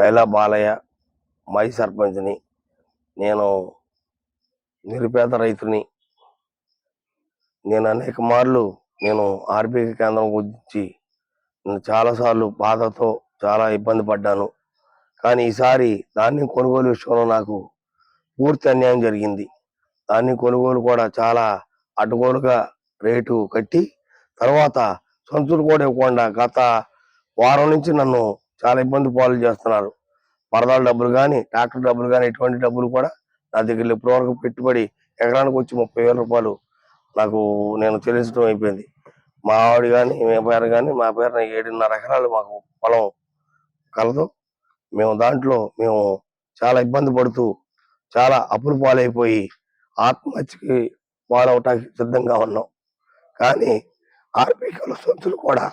కైలా బాలయ్య మాజీ సర్పంచ్ని నేను నిరుపేద రైతుని నేను అనేక మార్లు నేను ఆర్బీఐ కేంద్రం గురించి నేను చాలాసార్లు బాధతో చాలా ఇబ్బంది పడ్డాను. కానీ ఈసారి ధాన్యం కొనుగోలు విషయంలో నాకు పూర్తి అన్యాయం జరిగింది. ధాన్యం కొనుగోలు కూడా చాలా అడ్డగోలుగా రేటు కట్టి తర్వాత సంచులు కూడా ఇవ్వకుండా గత వారం నుంచి నన్ను చాలా ఇబ్బంది పాలు చేస్తున్నారు. పరదాల డబ్బులు కానీ ట్రాక్టర్ డబ్బులు కానీ ఎటువంటి డబ్బులు కూడా నా దగ్గర ఇప్పటివరకు పెట్టుబడి ఎకరానికి వచ్చి ముప్పై వేల రూపాయలు నాకు నేను చెల్లించడం అయిపోయింది. మా ఆవిడ కానీ మీ పేరు కానీ మా పేరున ఏడున్నర ఎకరాలు మాకు పొలం కలదు. మేము దాంట్లో మేము చాలా ఇబ్బంది పడుతూ చాలా అప్పులు పాలైపోయి ఆత్మహత్యకి పాలవటానికి సిద్ధంగా ఉన్నాం. కానీ ఆర్బీఐలో సొంతులు కూడా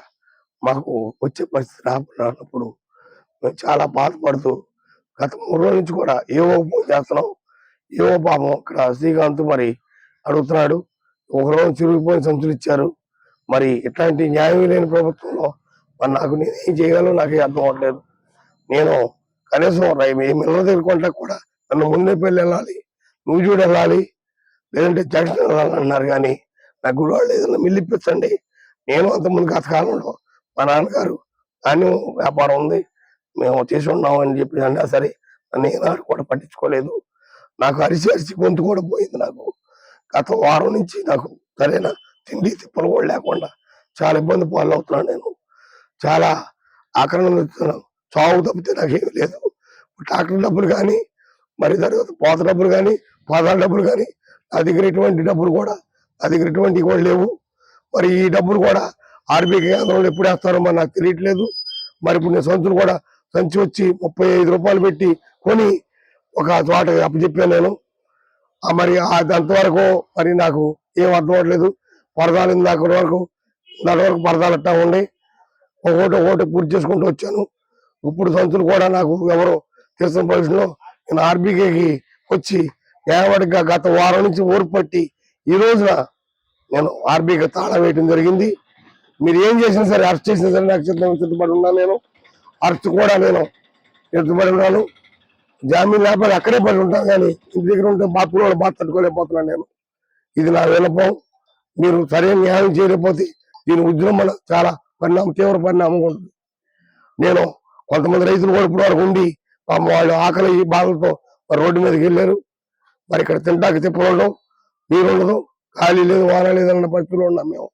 మాకు వచ్చే పరిస్థితి రాకున్నప్పుడు మేము చాలా బాధపడుతూ గత మూడు రోజుల నుంచి కూడా ఏవో ఫోన్ చేస్తున్నాం ఏవో పాపం ఇక్కడ శ్రీకాంత్ మరి అడుగుతున్నాడు. ఒక రోజు చిరిగిపోయిన సంచులు ఇచ్చారు. మరి ఇట్లాంటి న్యాయం లేని ప్రభుత్వంలో మరి నాకు నేను ఏం చేయగలను నాకు అర్థం అవ్వట్లేదు. నేను కనీసం రై- మీ మిల్లల దగ్గర కొంటా కూడా నన్ను ముందే పెళ్ళి వెళ్ళాలి నువ్వు చూడు వెళ్ళాలి లేదంటే జంక్షన్ వెళ్ళాలి అన్నారు కానీ నాకు గుడి వాళ్ళు ఏదైనా మిల్లు ఇప్పించండి. నేను అంత ముందు గత కాలంలో మా నాన్నగారు ధాన్యం వ్యాపారం ఉంది మేము చేసి ఉన్నాం అని చెప్పి అన్నా సరే నేను కూడా పట్టించుకోలేదు. నాకు అరిసి అరిసి గొంతు కూడా పోయింది నాకు. గత వారం నుంచి నాకు సరైన తిండి తిప్పలు కూడా లేకుండా చాలా ఇబ్బంది పాలవుతున్నాను నేను. చాలా ఆక్రమణ చావు తప్పితే నాకేమీ లేదు. ట్రాక్టర్ డబ్బులు కానీ మరి తర్వాత పోత డబ్బులు కానీ పాదాల డబ్బులు కానీ నా దగ్గర ఎటువంటి డబ్బులు కూడా నా దగ్గర ఎటువంటి కూడా లేవు. మరి ఈ డబ్బులు కూడా ఆర్బీఐ కేంద్రంలో ఎప్పుడు వేస్తారో మరి నాకు తెలియట్లేదు. మరి ఇప్పుడు నేను సంచులు కూడా సంచి వచ్చి ముప్పై ఐదు రూపాయలు పెట్టి కొని ఒక చోట అప్పచెప్పాను నేను. మరి అంతవరకు మరి నాకు ఏం అర్థం అవ్వట్లేదు. పరదాలు ఇందాక వరకు దాని వరకు పరదాలు అట్టా ఉండి. ఒకటి ఒకటి పూర్తి చేసుకుంటూ వచ్చాను. ఇప్పుడు సంచులు కూడా నాకు ఎవరు తెలిసిన పరిస్థితిలో నేను ఆర్బీకేకి వచ్చి న్యాయవాడిగా గత వారం నుంచి ఊరు పట్టి ఈ రోజున నేను ఆర్బీకి తాళం వేయటం జరిగింది. మీరు ఏం చేసినా సరే అరెస్ట్ చేసినా సరే నాకు సిద్ధం సిద్ధపడి ఉన్నాను నేను. అరెస్ట్ కూడా నేను. సిద్ధపడి ఉన్నాను. జామీన్ లేకపోతే అక్కడే పడి ఉంటాను కానీ ఇంటి దగ్గర ఉంటే బాధ కూడా బాధ తట్టుకోలేకపోతున్నాను నేను. ఇది నా వినపం మీరు సరైన న్యాయం చేయలేకపోతే దీని ఉద్యమం చాలా పరిణామం తీవ్ర పరిణామం ఉంటుంది. నేను కొంతమంది రైతులు కూడా ఇప్పుడు వరకు ఉండి వాళ్ళు ఆకలి బాధలతో మరి రోడ్డు మీదకి వెళ్ళారు. మరి ఇక్కడ తింటాక తిప్పలు ఉండవు. నీరు ఉండదు. ఖాళీ లేదు వాన లేదు అన్న పరిస్థితిలో ఉన్నాం మేము.